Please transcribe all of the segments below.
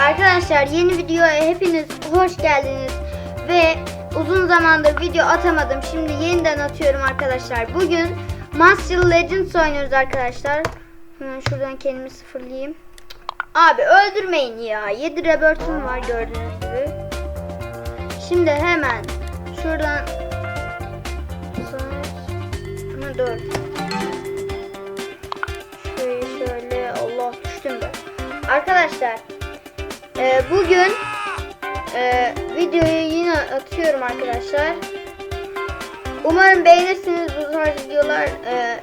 Arkadaşlar yeni videoya hepiniz hoş geldiniz ve uzun zamandır video atamadım. Şimdi yeniden atıyorum arkadaşlar. Bugün Master Legends oynuyoruz arkadaşlar. Hemen şuradan kendimi sıfırlayayım. Abi öldürmeyin ya. 7 rebirth'um var gördüğünüz gibi. Şimdi hemen şuradan Ha, dur. Şöyle şöyle Allah düştüm ben. Arkadaşlar e, bugün e, videoyu yine atıyorum arkadaşlar. Umarım beğenirsiniz bu tarz videolar e,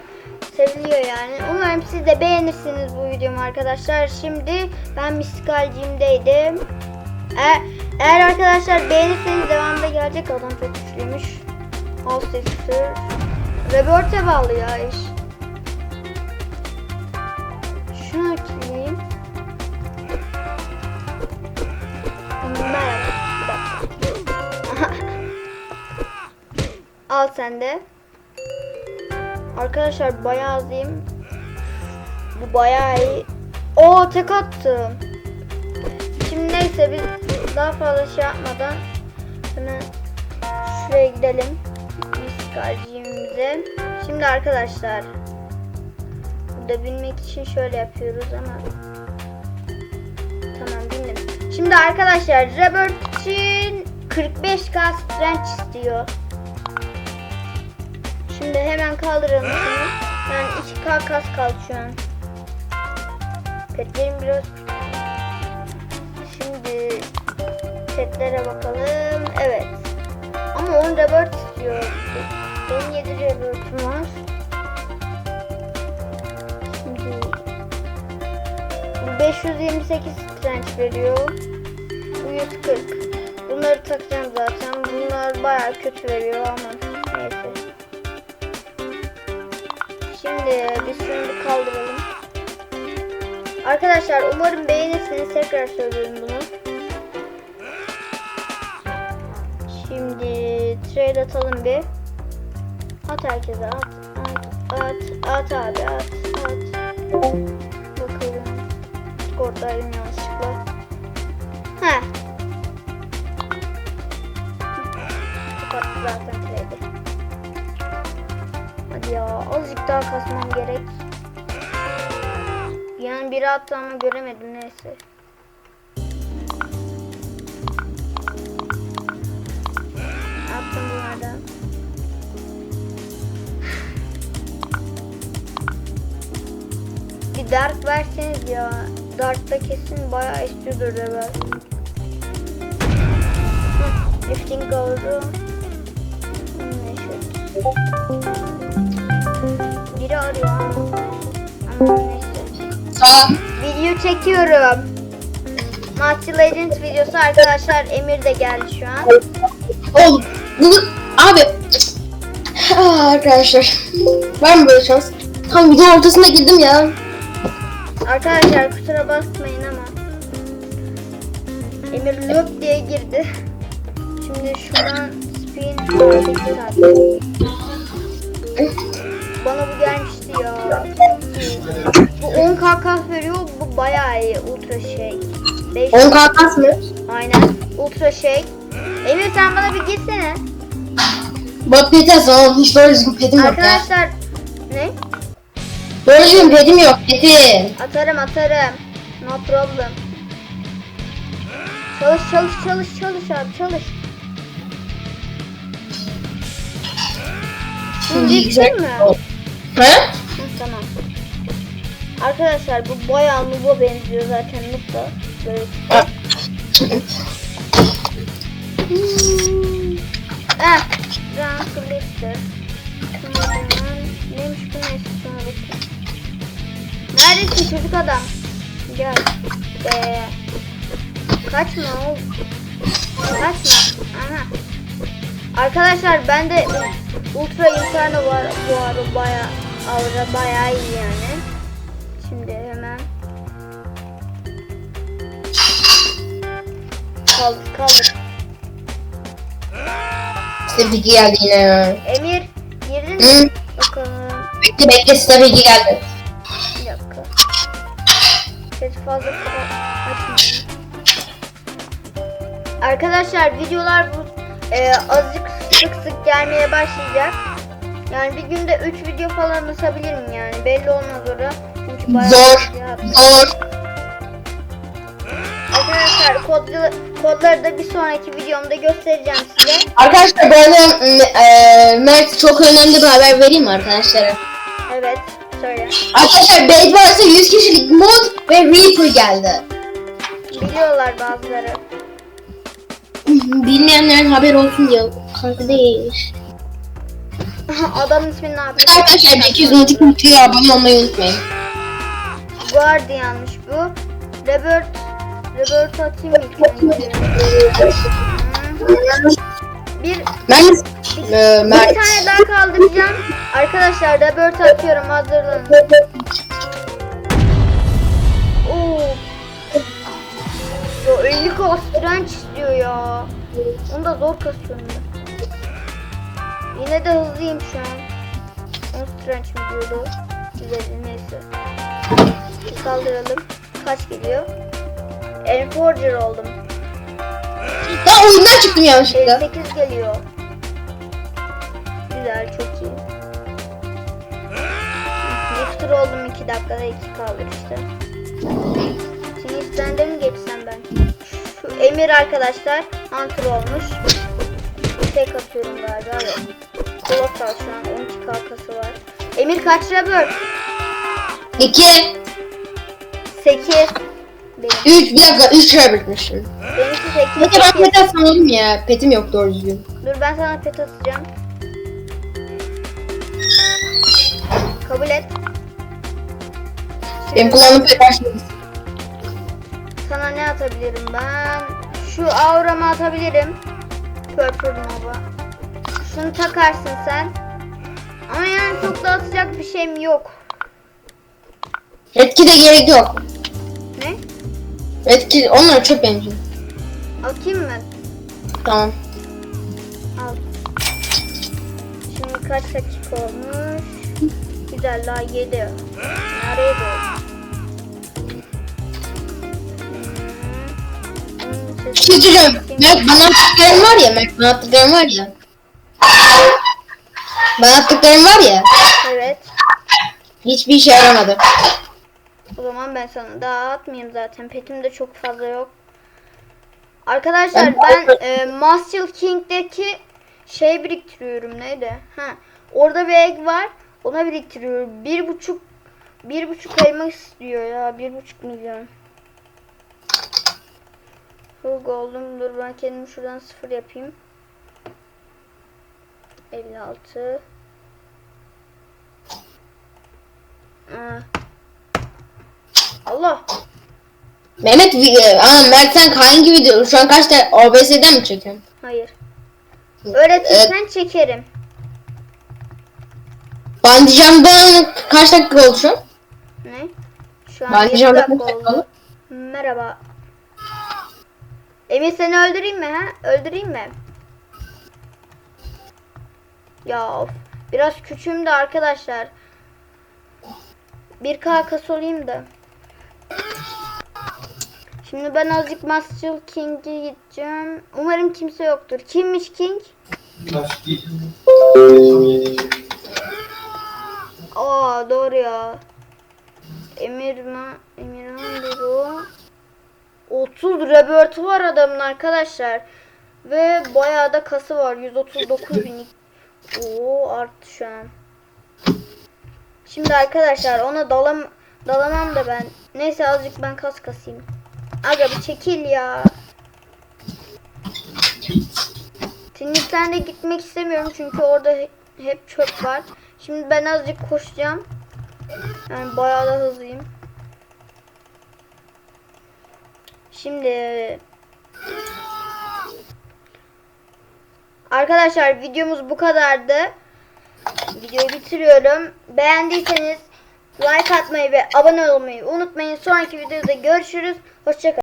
seviliyor yani. Umarım siz de beğenirsiniz bu videomu arkadaşlar. Şimdi ben Miskalcim'deydim. E, eğer arkadaşlar beğenirseniz devamında gelecek adam çok güçlüymüş. All Sister. Rebort'e bağlı ya iş. Al sen de. Arkadaşlar bayağı azayım. Bu bayağı iyi. Oo tek attım. Şimdi neyse biz daha fazla şey yapmadan hemen şuraya gidelim. Miskalciğimize. Şimdi arkadaşlar burada binmek için şöyle yapıyoruz ama tamam bindim. Şimdi arkadaşlar Robert için 45k strength istiyor. Şimdi hemen kaldıralım şunu. Yani 2k kas kaldı şu an. Petlerim biraz Şimdi setlere bakalım. Evet. Ama 10 Robert istiyor. Benim 7 Robert'um var. Şimdi bu 528 strength veriyor. Bu 140. Bunları takacağım zaten. Bunlar bayağı kötü veriyor ama Şimdi biz kaldıralım. Arkadaşlar umarım beğenirsiniz. Tekrar söylüyorum bunu. Şimdi trade atalım bir. At herkese at. At, at, at abi at, at. Bakalım. Skortlarım yanlışlıkla. Biri attı ama göremedim neyse. Attım bunlardan. Bir dark verseniz ya. Dark'ta kesin bayağı istiyordur Rebel. Hı, Lifting oldu. Biri arıyor ama. Ama. Video çekiyorum. Master Legends videosu arkadaşlar Emir de geldi şu an. Oğlum bu abi Ah, arkadaşlar var mı böyle şans? Tam video ortasına girdim ya. Arkadaşlar kusura bakmayın ama Emir löp diye girdi. Şimdi şuradan spin. Bana bu gelmişti ya. Bu 10 kk veriyor. Bu bayağı iyi. Ultra şey. 5 10 kalkas mı? Aynen. Ultra şey. Emir sen bana bir girsene. Bak yeter sana hiç doğru düzgün pedim yok ya. Arkadaşlar ne? Doğru düzgün pedim yok pedim. Atarım atarım. No problem. Çalış çalış çalış çalış abi çalış. Şimdi yıktın mı? He? Hı, tamam. Arkadaşlar bu bayağı Nub'a benziyor zaten Nub da. Böyle. Ha. Eh. Translator. Neymiş bu neyse sonra bakayım. Neredesin çocuk adam? Gel. Be. Kaçma oğlum. Kaçma. Aha. Arkadaşlar bende Ultra Inferno var bu ara baya aura baya iyi yani. Şimdi hemen kaldır kaldır. İşte bilgi geldi yine. Emir girdin Hı. mi? Bakalım. Bekle bekle size bilgi geldi. Bir dakika. Ses fazla kapat. Arkadaşlar videolar bu e, azıcık sık sık gelmeye başlayacak. Yani bir günde 3 video falan atabilirim yani. Belli olmaz orada. Zor. Zor. Arkadaşlar kodları, kodları da bir sonraki videomda göstereceğim size. Arkadaşlar bu arada e, Mert çok önemli bir haber vereyim mi arkadaşlara? Evet söyle. Arkadaşlar Bed Wars'a 100 kişilik mod ve Reaper geldi. Biliyorlar bazıları. Bilmeyenlerin haber olsun diye. Kardeş. Adamın ismini ne yapıyor? Arkadaşlar 212 videoya abone olmayı unutmayın. Guardian'mış bu. Robert Robert atayım. Hı. Bir Ben e, Bir Mert. tane daha kaldıracağım. Arkadaşlar Robert atıyorum hazırlanın. Oo. Ya 50 kas direnç istiyor ya. Onu da zor kasıyorum ben. Yine de hızlıyım şu an. 10 direnç mi diyordu? Güzel neyse. Kaldıralım. Kaç geliyor? Enforger oldum. Ben oyundan çıktım yanlışlıkla. 58 geliyor. Güzel, çok iyi. Lifter oldum 2 dakikada 2 kaldır işte. Şimdi istende mi geçsem ben? Şu Emir arkadaşlar Hunter olmuş. Tek atıyorum galiba. Kolosal şu an 12 kalkası var. Emir kaç Robert? 2, 8. Benim. 3, bir dakika 3 lira bitmişim. Benimki Peki 8. ben pet atmadım ya. Petim yok doğru düzgün. Dur ben sana pet atacağım. Kabul et. Benim kullandığım pet başladı. Sana ne atabilirim ben? Şu auramı atabilirim. Purple Nova. Şunu takarsın sen. Ama yani çok da atacak bir şeyim yok. Redkit'e gerek yok. Ne? Redkit onlar çöp için. Atayım mı? Tamam. Al. Şimdi kaç dakika olmuş? Güzel daha 7. Nereye doğru? Bir şey diyeceğim. Mert bana attıkların var ya. Mert bana attıkların var ya. Bana attıkların var ya. Evet. Hiçbir işe yaramadı. Zaman ben sana daha atmayayım zaten. Petimde çok fazla yok. Arkadaşlar Ben- e, Muscle King'deki şey biriktiriyorum neydi? Ha, orada bir egg var. Ona biriktiriyorum. Bir buçuk bir buçuk elma istiyor ya. Bir buçuk milyon. Full gold'um. Dur ben kendimi şuradan sıfır yapayım. 56 Aa. Allah. Mehmet, vi- aa, Mert sen hangi video? Şu an kaçta OBS'den mi çekiyorsun? Hayır. Öğretirsen çekerim. Bungee Jump'dan kaç dakika oldu şu an? Ne? Şu an Bungee 7 Jump'dan dakika kaç dakika oldu. oldu? Merhaba. Emir seni öldüreyim mi ha? Öldüreyim mi? Ya of. Biraz küçüğüm de arkadaşlar. Bir kas olayım da. Şimdi ben azıcık Master King'e gideceğim. Umarım kimse yoktur. Kimmiş King? Aa doğru ya. Emir mi? Emirhan bu. 30 Robert'u var adamın arkadaşlar. Ve bayağı da kası var. 139 bin. Oo arttı şu an. Şimdi arkadaşlar ona dalam dalamam da ben. Neyse azıcık ben kas kasayım. Aga bir çekil ya. De gitmek istemiyorum çünkü orada he- hep çöp var. Şimdi ben azıcık koşacağım. Yani bayağı da hızlıyım. Şimdi Arkadaşlar videomuz bu kadardı. Videoyu bitiriyorum. Beğendiyseniz like atmayı ve abone olmayı unutmayın. Sonraki videoda görüşürüz. Hoşçakalın.